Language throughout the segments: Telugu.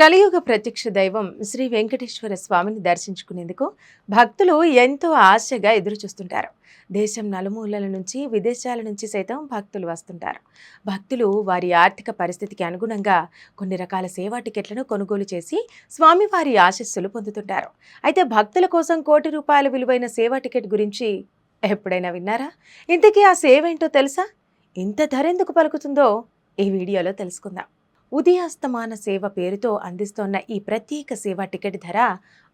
కలియుగ ప్రత్యక్ష దైవం శ్రీ వెంకటేశ్వర స్వామిని దర్శించుకునేందుకు భక్తులు ఎంతో ఆశగా ఎదురు చూస్తుంటారు దేశం నలుమూలల నుంచి విదేశాల నుంచి సైతం భక్తులు వస్తుంటారు. భక్తులు వారి ఆర్థిక పరిస్థితికి అనుగుణంగా కొన్ని రకాల సేవా టికెట్లను కొనుగోలు చేసి స్వామివారి ఆశస్సులు పొందుతుంటారు. అయితే భక్తుల కోసం కోటి రూపాయల విలువైన సేవా టికెట్ గురించి ఎప్పుడైనా విన్నారా? ఇంతకీ ఆ సేవ ఏంటో తెలుసా? ఇంత ధర ఎందుకు పలుకుతుందో ఈ వీడియోలో తెలుసుకుందాం. ఉదయాస్తమాన సేవ పేరుతో అందిస్తోన్న ఈ ప్రత్యేక సేవా టికెట్ ధర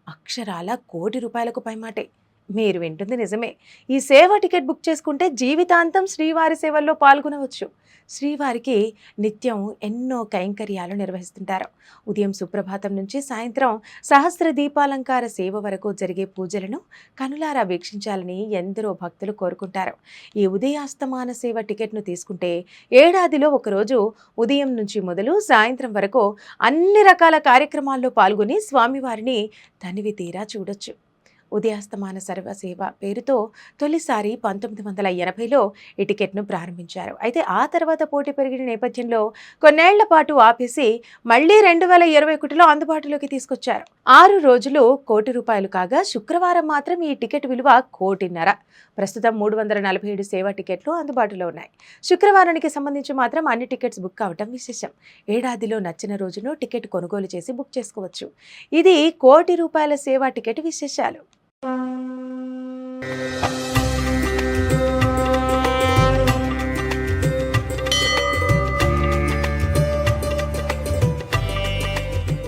అక్షరాల కోటి రూపాయలకు పైమాటే. మీరు వింటుంది నిజమే. ఈ సేవ టికెట్ బుక్ చేసుకుంటే జీవితాంతం శ్రీవారి సేవల్లో పాల్గొనవచ్చు. శ్రీవారికి నిత్యం ఎన్నో కైంకర్యాలు నిర్వహిస్తుంటారు. ఉదయం సుప్రభాతం నుంచి సాయంత్రం సహస్ర దీపాలంకార సేవ వరకు జరిగే పూజలను కనులారా వీక్షించాలని ఎందరో భక్తులు కోరుకుంటారు. ఈ ఉదయాస్తమాన సేవ టికెట్ను తీసుకుంటే ఏడాదిలో ఒకరోజు ఉదయం నుంచి మొదలు సాయంత్రం వరకు అన్ని రకాల కార్యక్రమాల్లో పాల్గొని స్వామివారిని తనివి తీరా చూడొచ్చు. ఉదయాస్తమాన సర్వ సేవ పేరుతో తొలిసారి పంతొమ్మిది వందల ఎనభైలో ఈ టికెట్ను ప్రారంభించారు. అయితే ఆ తర్వాత పోటీ పెరిగిన నేపథ్యంలో కొన్నేళ్ళ పాటు ఆపేసి మళ్ళీ రెండు వేల ఇరవై ఒకటిలో అందుబాటులోకి తీసుకొచ్చారు. ఆరు రోజులు కోటి రూపాయలు కాగా శుక్రవారం మాత్రం ఈ టికెట్ విలువ కోటిన్నర. ప్రస్తుతం మూడు వందల నలభై ఏడు సేవా టికెట్లు అందుబాటులో ఉన్నాయి. శుక్రవారానికి సంబంధించి మాత్రం అన్ని టికెట్స్ బుక్ అవటం విశేషం. ఏడాదిలో నచ్చిన రోజును టికెట్ కొనుగోలు చేసి బుక్ చేసుకోవచ్చు. ఇది కోటి రూపాయల సేవా టికెట్ విశేషాలు. thank you